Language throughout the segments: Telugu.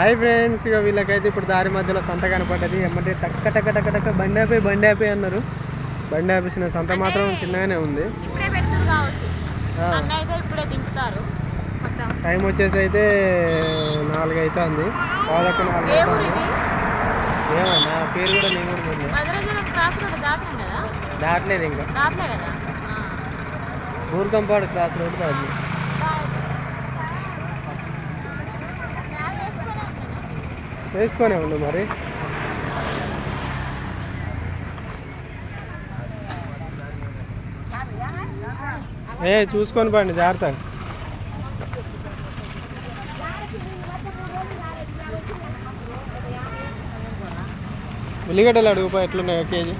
హాయ్ ఫ్రెండ్స్ ఇక వీళ్ళకైతే ఇప్పుడు దారి మధ్యలో సంత కనపడ్డది. ఎమ్మటే టక్క టక్క టక్క టక్క బండి ఆపి బండి ఆపి అన్నారు. బండి ఆపేసిన సంత మాత్రం చిన్నగానే ఉంది. టైం వచ్చేసి అయితే నాలుగు అవుతుంది పాదొక్క నాలుగు ఏ ఊరు ఇది ఏమో నా పేరు కూడా నేను కూడా దాటలేదు ఇంకా. ఊరుకంపాడు క్లాస్ రోడ్ కాదు వేసుకొనే ఉండు మరి. ఏ చూసుకొని పండి జాగ్రత్త. ఉల్లిగడ్డలు అడుగుపా ఎట్లున్నాయో కేజీ.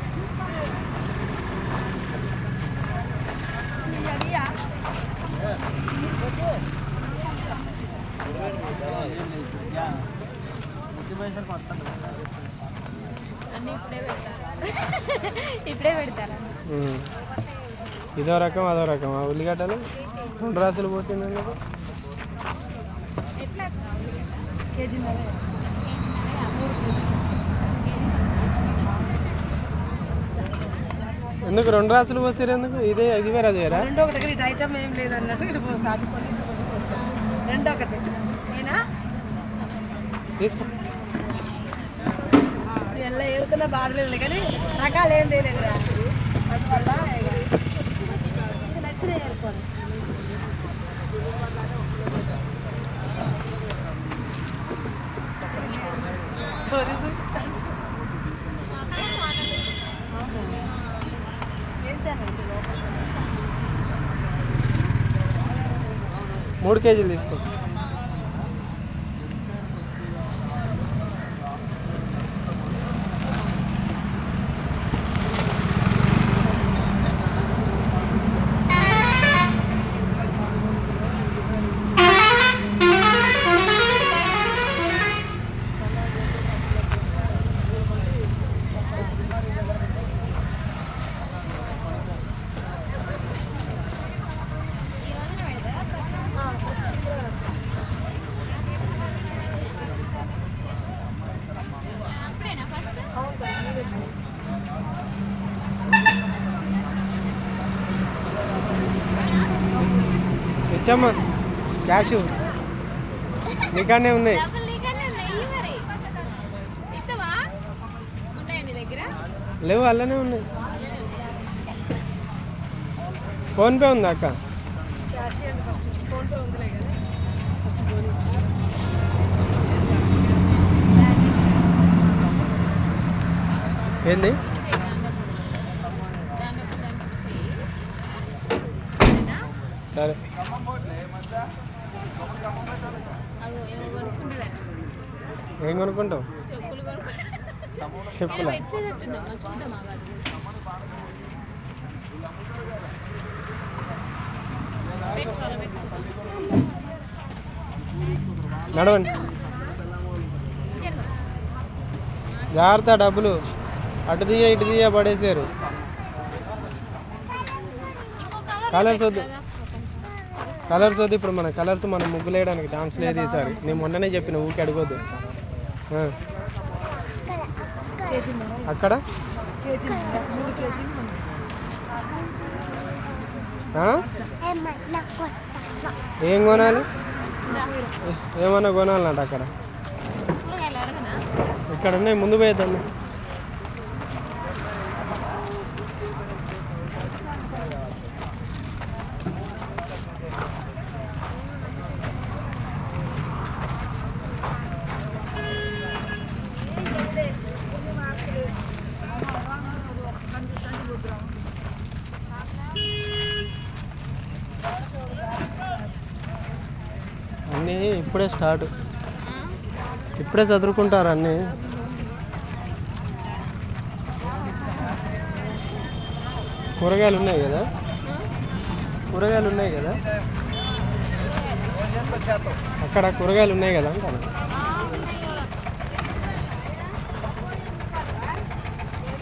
అన్నీ ఇప్పుడే పెడతారు? ఇప్పుడే పెడతారు? ఉమ్. ఇదో రకం అదో రకం. ఆ ఉల్లిగడ్డలు? రెండు రాసులు పోసింది ఎందుకు? రెండు రాసులు పోసారు ఎందుకు? ఇదే ఇది వేరే అది వేరా రెండో ఒకటి ఐటమ్ ఏం లేదు అన్నట్టు రెండో ఒకటి. ఏనా తీసుకో. ఎలా బాధలేదు బాధ లేదు కానీ రకాలు ఏం తెలియదు అందువల్ల ఇక నచ్చిన ఏరుకోవాలి మూడు కేజీలు తీసుకోండి ఈ రోజున పెడతారా అప్పుడేనా ఫస్ట్ ఇచ్చమ్మా క్యాష్ నీకాడనే ఉన్నాయి డబ్బులు నీకన్నా నెయ్యి మరి ఇస్తావా ఉన్నాయా. నీ దగ్గర? లేవు అల్లనే ఉన్నాయి. ఫోన్పే ఉందా అక్క? క్యాష్ అండి ఫస్ట్ ఫోన్పే ఉందిలే కానీ ఫస్ట్ ఫోన్ ఏంది? ఏం కొనుక్కుంటావు? చెప్పులు. చెప్పులా నడవండి. జాగ్రత్త డబ్బులు. అటు దియ ఇటు దియ పడేసారు కలర్స్ వద్దు. కలర్స్ వద్దు ఇప్పుడు మన కలర్స్ మనం ముగ్గులు వేయడానికి ఛాన్స్ లేదు ఈసారి. నేను మొన్ననే చెప్పిన ఊరికి అడగొద్దు. అక్కడ? ఏం కొనాలి? ఏమన్నా కొనాలన్నట అక్కడ? ఇక్కడ ఉన్నాయి ముందు పోయేద్దాం అన్నీ ఇప్పుడే స్టార్ట్. ఇప్పుడే చదువుకుంటారు అన్నీ. కూరగాయలు ఉన్నాయి కదా? కూరగాయలు ఉన్నాయి కదా? అక్కడ కూరగాయలు ఉన్నాయి కదా అంటాను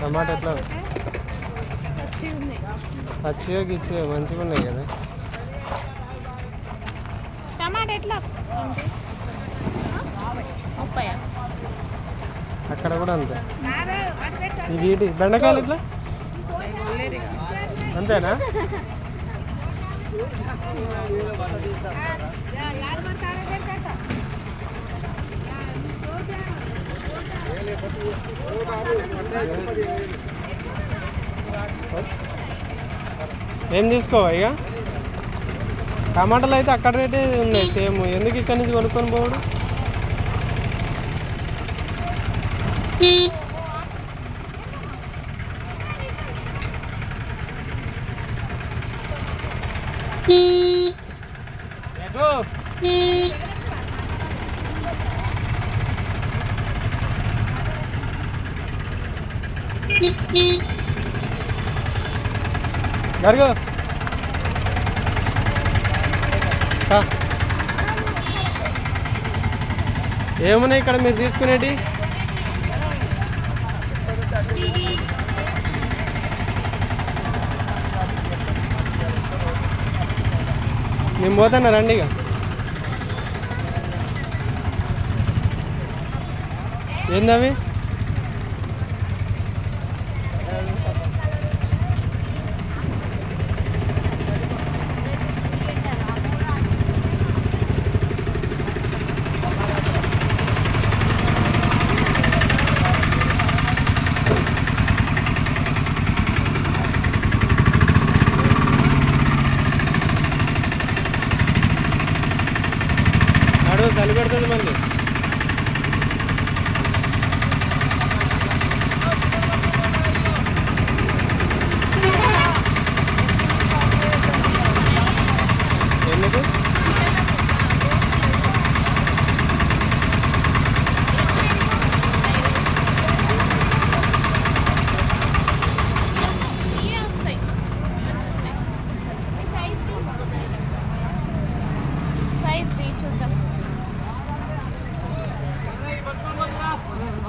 టమాటా ఎట్లా? పచ్చి పచ్చిగా గిచ్చిగా మంచిగా ఉన్నాయి కదా? టమాటా ఎట్లా? ముప్పై అక్కడ కూడా అంతే. ఇది ఏంటి? బెండకాయలు ఇట్లా అంతేనా? ఏం తీసుకోవా ఇక? టమాటాలు అయితే అక్కడ రేటే ఉన్నాయి సేమ్. ఎందుకు ఇక్కడ నుంచి కొనుక్కొని పోవడం? జరుగు అక్క ఏమున్నాయి ఇక్కడ మీరు తీసుకునేటి? నేను పోతున్నా రండి ఇక. ఏందవి? Hani Ali Berdan'ı ben de.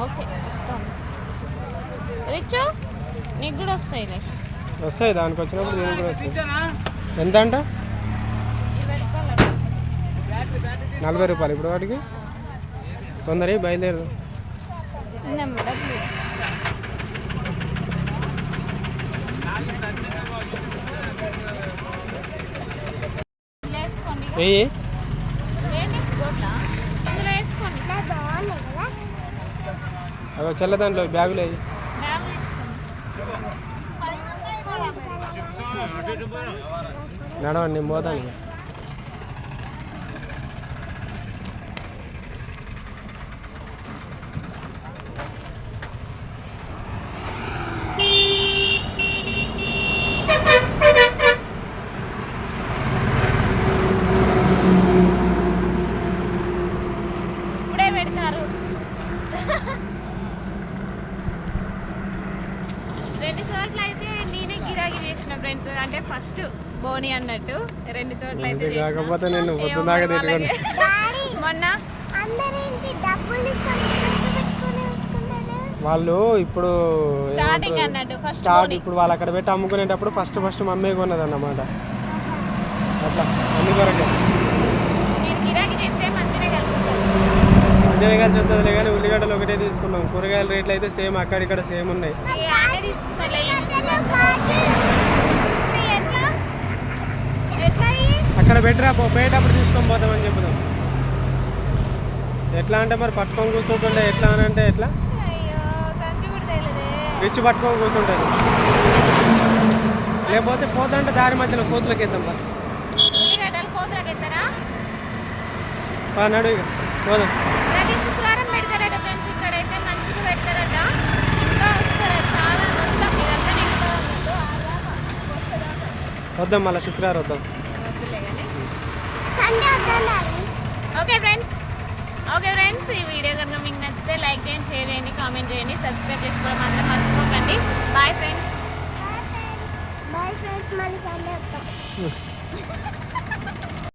Okay వస్తాం రిచ్ నీకు కూడా వస్తాయిలే వస్తాయి దానికి వచ్చినప్పుడు దీనికి కూడా వస్తాయి. ఎంత అంట? నలభై రూపాయలు. ఇప్పుడు వాటికి? తొందర బయలుదేరు. డబ్బులు. వేసుకోండి వెయ్యి అవి చెల్ల దాంట్లో బ్యాగులు వేసుకోండి నడవండి నేను పోతాను ఇక. ఇప్పుడే పెడతారు రెండు చోట్ల అయితే నేనే గిరాకీ చేసిన ఫ్రెండ్స్ అంటే ఫస్ట్ బోని అన్నట్టు చేసిన. కాకపోతే నేను పొద్దున్నాక. తిట్టుకోండి మొన్న? వాళ్ళు ఇప్పుడు స్టార్టింగ్ ఏమంటారు? అన్నట్టు ఫస్ట్ స్టార్ట్ ఇప్పుడు వాళ్ళు అక్కడ పెట్టి అమ్ముకునేటప్పుడు ఫస్ట్ ఫస్ట్ మమ్మీ కొన్నది అన్నమాట అట్లా అన్ని కొరకే. మంచిగా కలిసి వస్తుందిలే కానీ ఉల్లిగడ్డలు ఒకటే తీసుకున్నాం. కూరగాయల రేట్లు అయితే సేమ్ అక్కడిక్కడ సేమ్ ఉన్నాయి అదే తీసుకున్నా ఎట్లా ఎట్లా ఇయ్యి? అక్కడ పో పోయేటప్పుడు తీసుకొని పోతామని చెప్పుదాం ఎట్లా అంటే మరి పట్టుకొని కూర్చుంటుండే ఎట్లా అని అంటే ఎట్లా? రిచ్ పట్టుకొని కూర్చుంటుంది. లేకపోతే పోతుంటే దారి మధ్యలో కోతులకి ఇద్దాం బా. నడు ఇక. పోదాం. వద్దాం మళ్ళీ శుక్రవారం వద్దాం. ఓకే ఫ్రెండ్స్ ఓకే ఫ్రెండ్స్ ఈ వీడియో కనుక మీకు నచ్చితే లైక్ చేయండి షేర్ చేయండి కామెంట్ చేయండి సబ్స్క్రైబ్ చేసుకోవడం మాత్రం మర్చిపోకండి. బాయ్ ఫ్రెండ్స్ బాయ్ ఫ్రెండ్స్ మళ్ళీ సండే వస్తాం.